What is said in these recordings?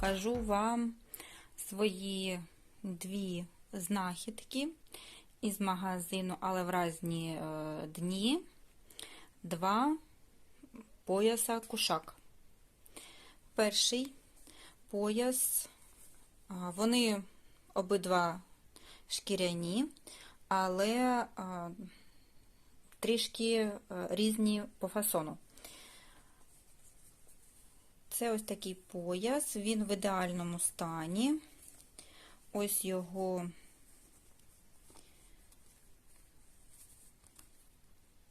покажу вам свої дві знахідки із магазину, але в різні е, дні. Два пояса кушак. Перший пояс, вони обидва шкіряні, але трішки е, різні по фасону. Це ось такий пояс, він в ідеальному стані. Ось його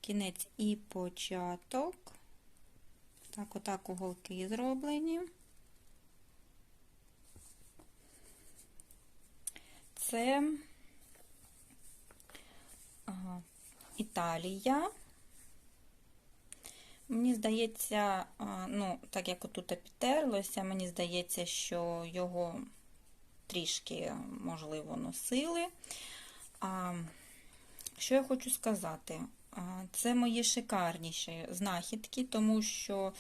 кінець і початок. Так, отак уголки зроблені. Це ага, Італія. Мені здається, ну, так як отут підтерлося, мені здається, що його трішки, можливо, носили. Що я хочу сказати? Це мої шикарніші знахідки, тому що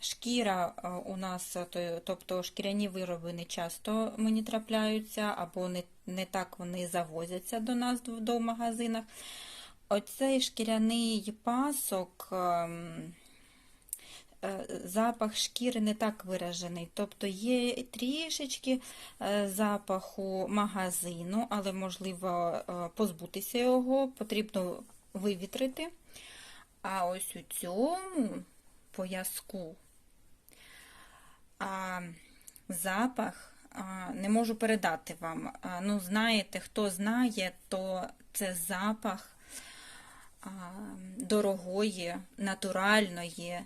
шкіра у нас, тобто шкіряні вироби не часто мені трапляються, або не, так вони завозяться до нас до магазинах. Оцей шкіряний пасок, ем, е, запах шкіри не так виражений. Тобто є трішечки е, запаху магазину, але можливо е, позбутися його, потрібно вивітрити. А ось у цьому пояску а, запах а, не можу передати вам. А, ну, знаєте, хто знає, то це запах дорогої, натуральної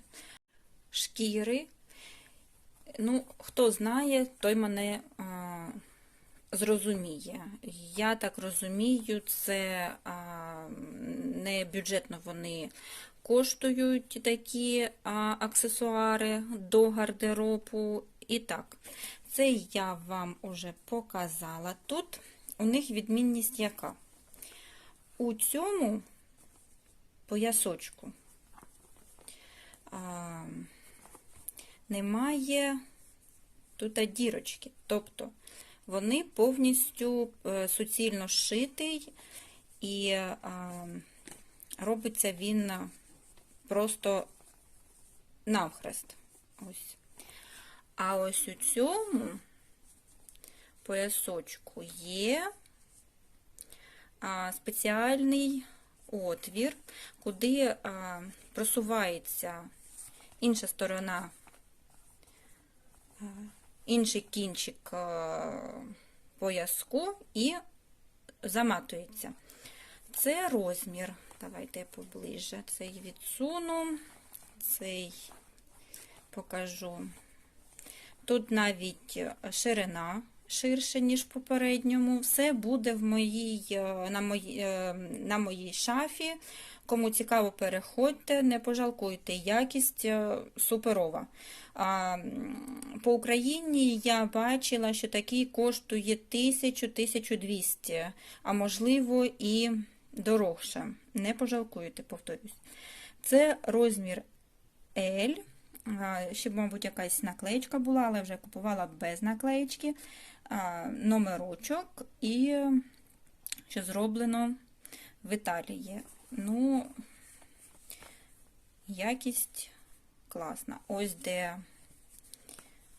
шкіри. Ну, хто знає, той мене зрозуміє. Я так розумію, це не бюджетно вони коштують такі аксесуари до гардеробу. І так, це я вам уже показала. Тут у них відмінність яка? У цьому поясочку. А, Немає тут дірочки, тобто вони повністю е, суцільно шитий і а, робиться він просто навхрест. Ось. А ось у цьому поясочку є а, спеціальний отвір, куди просувається інша сторона, інший кінчик а, пояску і заматується. Це розмір. Давайте я поближе цей відсуну, цей покажу. Тут навіть ширина ширше, ніж в попередньому. Все буде в моїй, е, на, моїй, е, на моїй шафі. Кому цікаво, переходьте, не пожалкуйте, якість е, суперова. По Україні я бачила, що такий коштує 1000-1200, а можливо і дорогше. Не пожалкуйте, повторюсь. Це розмір L. Ще, мабуть, якась наклеєчка була, але вже купувала без наклеєчки номерочок і що зроблено в Італії. Ну, якість класна. Ось де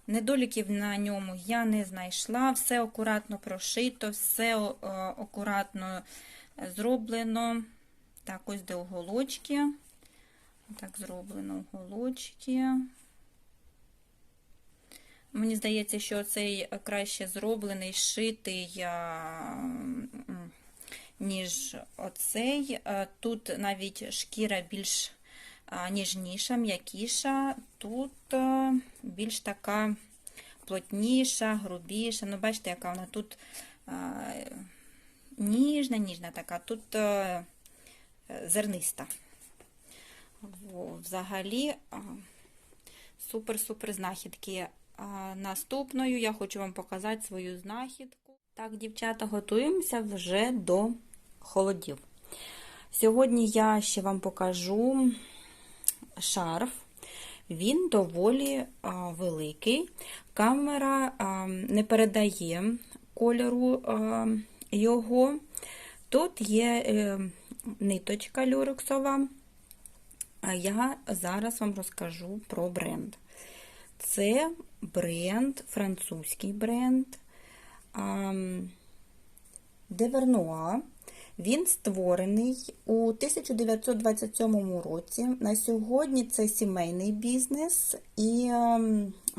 недоліків на ньому я не знайшла, все акуратно прошито, все акуратно зроблено. Так, ось де уголочки. Так, зроблено уголочки. Мені здається, що цей краще зроблений, шитий, ніж оцей. Тут навіть шкіра більш ніжніша, м'якіша, тут більш така плотніша, грубіша. Ну, бачите, яка вона тут ніжна, ніжна така, тут зерниста. Взагалі супер-супер знахідки. Наступною я хочу вам показати свою знахідку. Так, дівчата, готуємося вже до холодів. Сьогодні я ще вам покажу шарф. Він доволі а, великий. Камера а, не передає кольору а, його. Тут є е, ниточка люрексова. Я зараз вам розкажу про бренд. Це бренд, французький бренд Девернуа. Він створений у 1927 році. На сьогодні це сімейний бізнес, і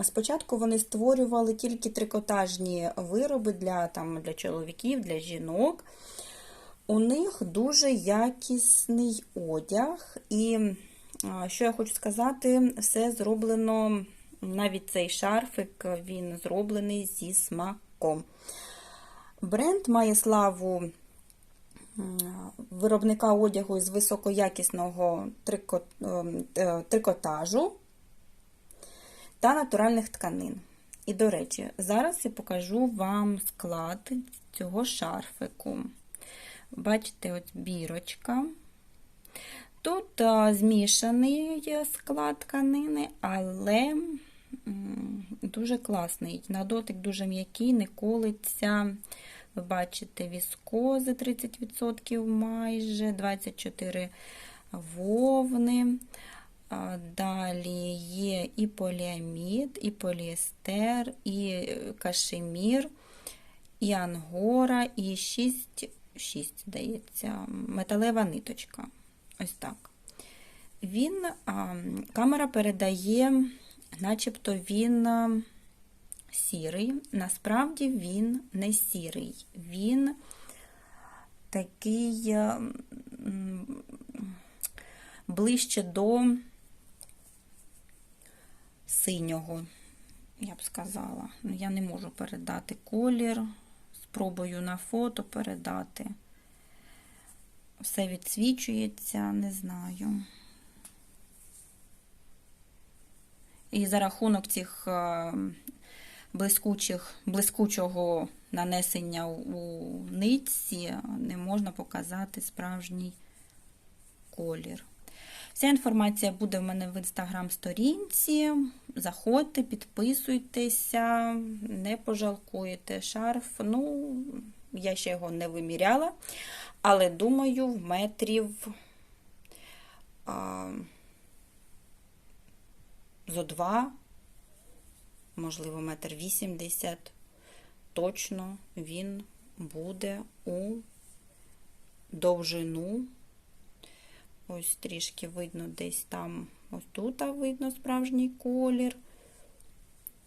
спочатку вони створювали тільки трикотажні вироби для, там, для чоловіків, для жінок. У них дуже якісний одяг, і що я хочу сказати, все зроблено, навіть цей шарфик, він зроблений зі смаком. Бренд має славу виробника одягу з високоякісного е, трикотажу та натуральних тканин. І, до речі, зараз я покажу вам склад цього шарфику. Бачите, ось бірочка. Тут а, змішаний склад тканини, але дуже класний. На дотик дуже м'який, не колиться. Ви бачите, віскози 30% майже, 24 вовни. Далі є і поліамід, і поліестер, і кашемір, і ангора, і 6 6, здається, металева ниточка. Ось так. Він, а, Камера передає, начебто він сірий. Насправді він не сірий. Він такий ближче до синього, я б сказала. Ну, я не можу передати колір спробую на фото передати. Все відсвічується, не знаю. І за рахунок цих е, блискучих, блискучого нанесення у нитці не можна показати справжній колір. Вся інформація буде в мене в інстаграм-сторінці. Заходьте, підписуйтеся, не пожалкуєте шарф. Ну, я ще його не виміряла, але думаю, в метрів зо два, можливо, метр вісімдесят. Точно він буде у довжину. Ось трішки видно десь там, ось тут видно справжній колір.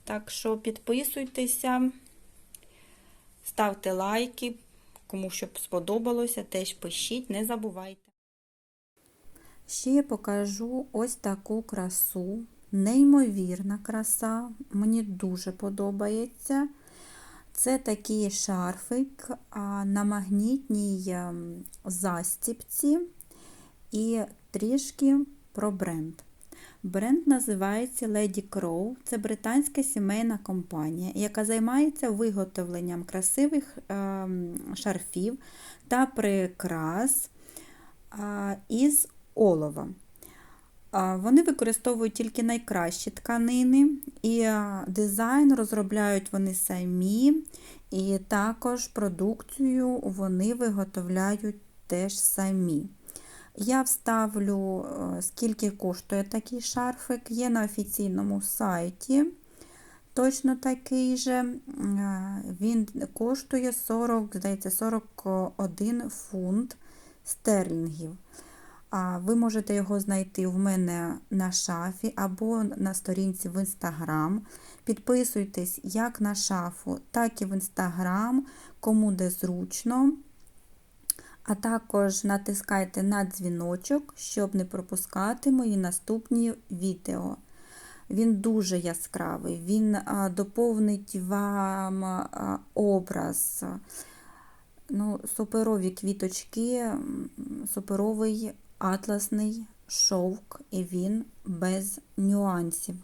Так що підписуйтеся, ставте лайки, кому щоб сподобалося, теж пишіть, не забувайте. Ще я покажу ось таку красу. Неймовірна краса, мені дуже подобається. Це такий шарфик на магнітній ем, застіпці. І трішки про бренд. Бренд називається Lady Crow. Це британська сімейна компанія, яка займається виготовленням красивих ем, шарфів та прикрас із олова. Вони використовують тільки найкращі тканини, і дизайн розробляють вони самі, і також продукцію вони виготовляють теж самі. Я вставлю, е, скільки коштує такий шарфик, є на офіційному сайті. Точно такий же, е, він коштує 40, здається, 41 фунт стерлінгів. Ви можете його знайти в мене на шафі або на сторінці в інстаграм. Підписуйтесь як на шафу, так і в інстаграм, кому де зручно а також натискайте на дзвіночок, щоб не пропускати мої наступні відео. Він дуже яскравий, він доповнить вам образ, ну, суперові квіточки, суперовий атласний шовк, і він без нюансів.